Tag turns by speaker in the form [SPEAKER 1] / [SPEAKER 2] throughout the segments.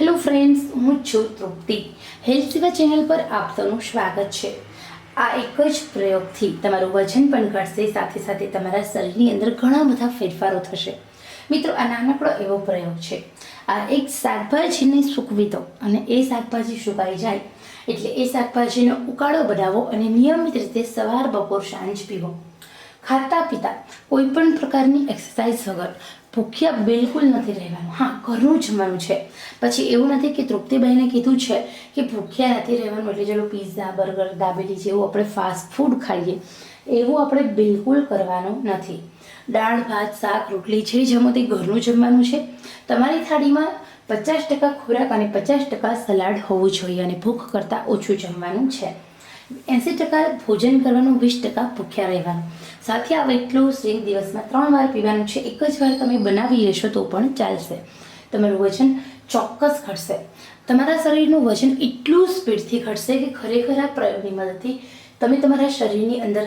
[SPEAKER 1] Hello friends હું છું તૃપ્તિ. Health સેવા ચેનલ પર આપ સૌનું સ્વાગત છે. આ એક જ પ્રયોગથી તમારું વજન પણ ઘટશે, સાથે સાથે તમારા શરીરની અંદર ઘણા બધા ફેરફારો થશે. મિત્રો, આ નાનકડો એવો પ્રયોગ છે. આ એક શાકભાજીને સૂકવી દો અને એ શાકભાજી સુકાઈ જાય. એટલે એ શાકભાજીનો ઉકાળો બનાવો અને નિયમિત રીતે સવાર બપોર સાંજ પીવો. ખાતા પીતા કોઈ પણ પ્રકારની એક્સરસાઇઝ વગર ભૂખ્યા બિલકુલ નથી રહેવાનું. હા, ઘરનું જમવાનું છે. પછી એવું નથી કે તૃપ્તિભાઈને કીધું છે કે ભૂખ્યા નથી રહેવાનું એટલે ચલો પીઝા બર્ગર દાબેલી જેવું આપણે ફાસ્ટ ફૂડ ખાઈએ. એવું આપણે બિલકુલ કરવાનું નથી. દાળ, ભાત, શાક, રોટલી જે જમો તે ઘરનું જમવાનું છે. તમારી થાળીમાં પચાસ ટકા ખોરાક અને પચાસ ટકા સલાડ હોવું જોઈએ અને ભૂખ કરતાં ઓછું જમવાનું છે. એંસી ટકા ભોજન કરવાનું વીસ ટકા ભૂખ્યા રહેવાનું. સાથે આ એટલું સ્ટ્રીંગ દિવસમાં ત્રણ વાર પીવાનું છે. એક જ વાર તમે બનાવી લેશો તો પણ ચાલશે. તમારું વજન ચોક્કસ ઘટશે. તમારા શરીરનું વજન એટલું સ્પીડથી ઘટશે કે ખરેખર આ પ્રયોગની મદદથી તમે તમારા શરીરની અંદર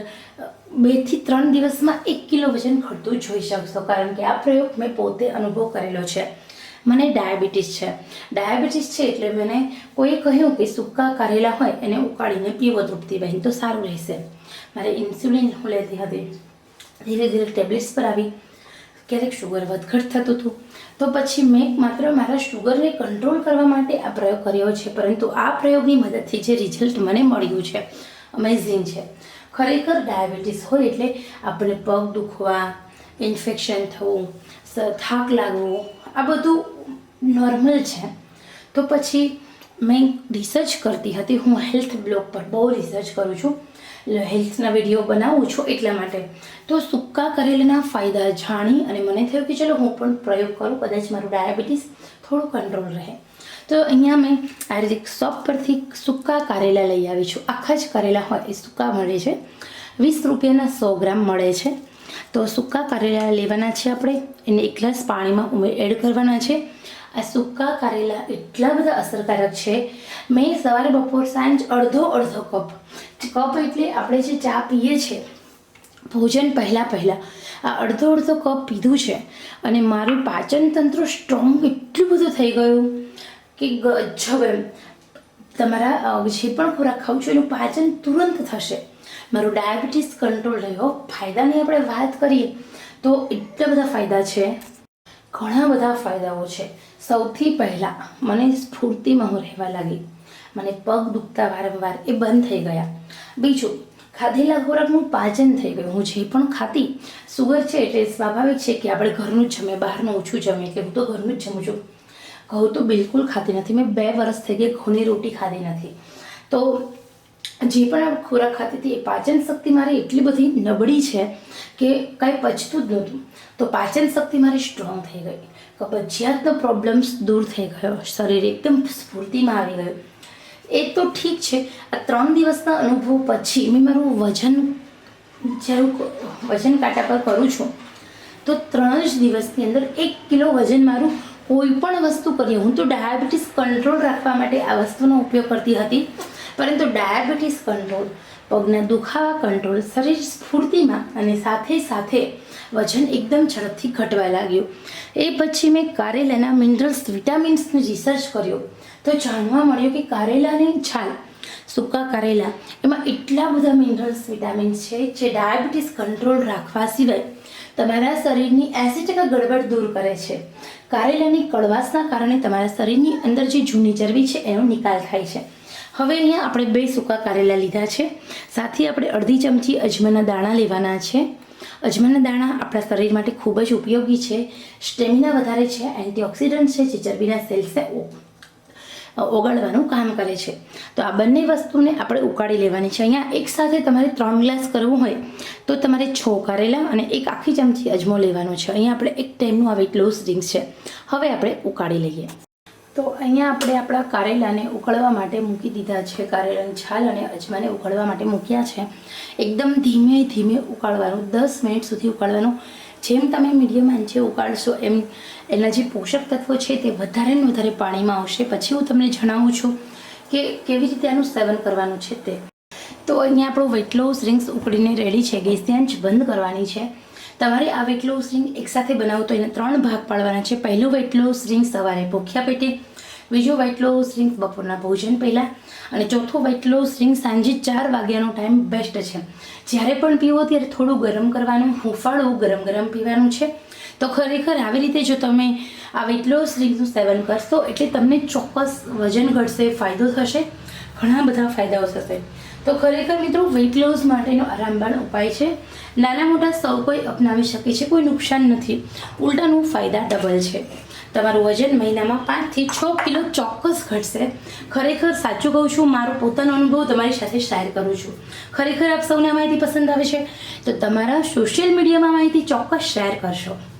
[SPEAKER 1] બેથી ત્રણ દિવસમાં એક કિલો વજન ઘટતું જોઈ શકશો. કારણ કે આ પ્રયોગ મેં પોતે અનુભવ કરેલો છે. મને ડાયાબિટીસ છે. ડાયાબિટીસ છે એટલે મને કોઈ કહ્યું કે સૂકા કારેલા હોય એને ઉકાળીને પીવો તૃપ્તિબહેન તો સારું રહેશે. મારે ઇન્સ્યુલિન હું લેતી હતી. ધીરે ધીરે ટેબ્લેટ્સ પર આવી. ક્યારેક શુગર વધઘટ થતું હતું. તો પછી મેં માત્ર મારા શુગરને કંટ્રોલ કરવા માટે આ પ્રયોગ કર્યો છે, પરંતુ આ પ્રયોગની મદદથી જે રિઝલ્ટ મને મળ્યું છે અમેઝિંગ છે. ખરેખર ડાયાબિટીસ હોય એટલે આપણે પગ દુખવા ઇન્ફેક્શન થવું થાક લાગવો, આ બધું નોર્મલ છે. તો પછી મેં રિસર્ચ કરતી હતી. હું હેલ્થ બ્લોગ પર બહુ રિસર્ચ કરું છું. હેલ્થના વીડિયો બનાવું છું એટલા માટે. તો સૂકા કરેલાના ફાયદા જાણી અને મને થયું કે ચલો હું પણ પ્રયોગ કરું. કદાચ મારું ડાયાબિટીસ થોડું કંટ્રોલ રહે. તો અહીંયા મેં આયુર્વેદિક શોપ પરથી સૂકા કારેલા લઈ આવી છું. આખા જ કરેલા હોય એ સૂકા મળે છે. વીસ રૂપિયાના સો ગ્રામ મળે છે. તો સૂકા કારેલા લેવાના છે આપણે. એને એક ગ્લાસ પાણીમાં ઉમેર એડ કરવાના છે. આ સૂકા કારેલા એટલા બધા અસરકારક છે. મેં સવારે બપોર સાંજ અડધો અડધો કપ કપ એટલે આપણે જે ચા પીએ છીએ ભોજન પહેલાં પહેલાં, આ અડધો અડધો કપ પીધું છે. અને મારું પાચન તંત્ર સ્ટ્રોંગ એટલું બધું થઈ ગયું કે ગજબ એમ. તમારા જે પણ ખોરાક ખાવ છો એનું પાચન તુરંત થશે. મારું ડાયાબિટીસ કંટ્રોલ રહ્યો, ફાયદાની આપણે વાત કરીએ, તો એટલા બધા ફાયદા છે. ઘણા બધા ફાયદાઓ છે. સૌથી પહેલાં, મને સ્ફૂર્તિમાં હું રહેવા લાગી. મને પગ દુખતા વારંવાર, એ બંધ થઈ ગયા. બીજું, ખાધેલા ખોરાકનું પાચન થઈ ગયું. હું જે પણ ખાતી સુગર છે એટલે સ્વાભાવિક છે કે આપણે ઘરનું જ જમે બહારનું ઓછું જમે એટલે હું તો ઘરનું જ જમું છું. ઘઉં તો બિલકુલ ખાતી નથી. મેં બે વર્ષ થઈ ગઈ ઘઉંની રોટી ખાધી નથી. તો જે પણ ખોરાક ખાતી હતી, એ પાચન શક્તિ મારી એટલી બધી નબળી છે કે કાંઈ પચતું જ નહોતું. તો પાચન શક્તિ મારી સ્ટ્રોંગ થઈ ગઈ. કબજિયાતનો પ્રોબ્લેમ્સ દૂર થઈ ગયો. શરીર એકદમ સ્ફૂર્તિમાં આવી ગયું. એ તો ઠીક છે. આ ત્રણ દિવસના અનુભવ પછી મેં મારું વજન જ્યારે વજન કાંટા પર કરું છું, તો ત્રણ જ દિવસની અંદર એક કિલો વજન મારું કોઈ પણ વસ્તુ કરીએ. હું તો ડાયાબિટીસ કંટ્રોલ રાખવા માટે આ વસ્તુનો ઉપયોગ કરતી હતી. પરંતુ ડાયાબિટીસ કંટ્રોલ, પગના દુખાવા કંટ્રોલ, શરીર સ્ફૂર્તિમાં અને સાથે સાથે વજન એકદમ ઝડપથી ઘટવા લાગ્યું. એ પછી મેં કારેલાના મિનરલ્સ, વિટામિન્સનું રિસર્ચ કર્યો. તો જાણવા મળ્યું કે કારેલાની છાલ, સૂકા કારેલા, એમાં એટલા બધા મિનરલ્સ, વિટામિન્સ છે જે ડાયાબિટીસ કંટ્રોલ રાખવા સિવાય તમારા શરીરની એંસી ટકા ગડબડ દૂર કરે છે. કારેલાની કડવાશના કારણે તમારા શરીરની અંદર જે જૂની ચરબી છે, એનો નિકાલ થાય છે. હવે અહીંયા આપણે બે સૂકા કારેલા લીધા છે. સાથે આપણે અડધી ચમચી અજમાના દાણા લેવાના છે. અજમાના દાણા આપણા શરીર માટે ખૂબ જ ઉપયોગી છે. સ્ટેમિના વધારે છે એન્ટીઓક્સિડન્ટ છે, જે ચરબીના સેલ્સને ઓગાળવાનું કામ કરે છે. તો આ બંને વસ્તુને આપણે ઉકાળી લેવાની છે. અહીંયા એક સાથે તમારે ત્રણ ગ્લાસ કરવું હોય તો તમારે છ કારેલા અને એક આખી ચમચી અજમો લેવાનો છે. અહીંયા આપણે એક ટાઈમનું આ વેટ લોસ ડ્રિંક છે. હવે આપણે ઉકાળી લઈએ. તો અહીંયા આપણે આપણા કારેલાને ઉકળવા માટે મૂકી દીધા છે. કારેલાની છાલ અને અજમાને ઉકળવા માટે મૂક્યા છે. એકદમ ધીમે ધીમે ઉકાળવાનું, દસ મિનિટ સુધી ઉકાળવાનું. જેમ તમે મીડિયમ આંચે ઉકાળશો એમ એના જે પોષક તત્વો છે તે વધારે ને વધારે પાણીમાં આવશે. પછી હું તમને જણાવું છું કે કેવી રીતે આનું સેવન કરવાનું છે તે. તો અહીંયા આપણું વેટ રિંગ્સ ઉકળીને રેડી છે. ગેસની આંચ બંધ કરવાની છે. તમારે આ વેટ લોસ રિંગ એકસાથે બનાવો તો એને ત્રણ ભાગ પાડવાના છે. પહેલું વેટ લોસ રિંગ સવારે ભૂખ્યા પેટે, બીજો વેટ લોસ ડ્રિંક બપોરના ભોજન પહેલાં અને ચોથો વેટ લોસ ડ્રિંક સાંજે ચાર વાગ્યાનો ટાઈમ બેસ્ટ છે. જ્યારે પણ પીવો ત્યારે થોડું ગરમ કરવાનું, હુંફાળું ગરમ ગરમ પીવાનું છે. તો ખરેખર આવી રીતે જો તમે આ વેટ લોસ ડ્રિંકનું સેવન કરશો એટલે તમને ચોક્કસ વજન ઘટશે, ફાયદો થશે, ઘણા બધા ફાયદાઓ થશે. તો ખરેખર મિત્રો વેઇટ લોસ માટેનો આરામબાણ ઉપાય છે. નાના મોટા સૌ કોઈ અપનાવી શકે છે, કોઈ નુકસાન નથી. ઉલટાનું ફાયદા ડબલ છે. તમારું વજન મહિનામાં પાંચથી છ કિલો ચોક્કસ ઘટશે. ખરેખર સાચું કહું છું, મારો પોતાનો અનુભવ તમારી સાથે શેર કરું છું. ખરેખર આપ સૌને માહિતી પસંદ આવે છે? તો તમારા સોશિયલ મીડિયામાં માહિતી ચોક્કસ શેર કરશો.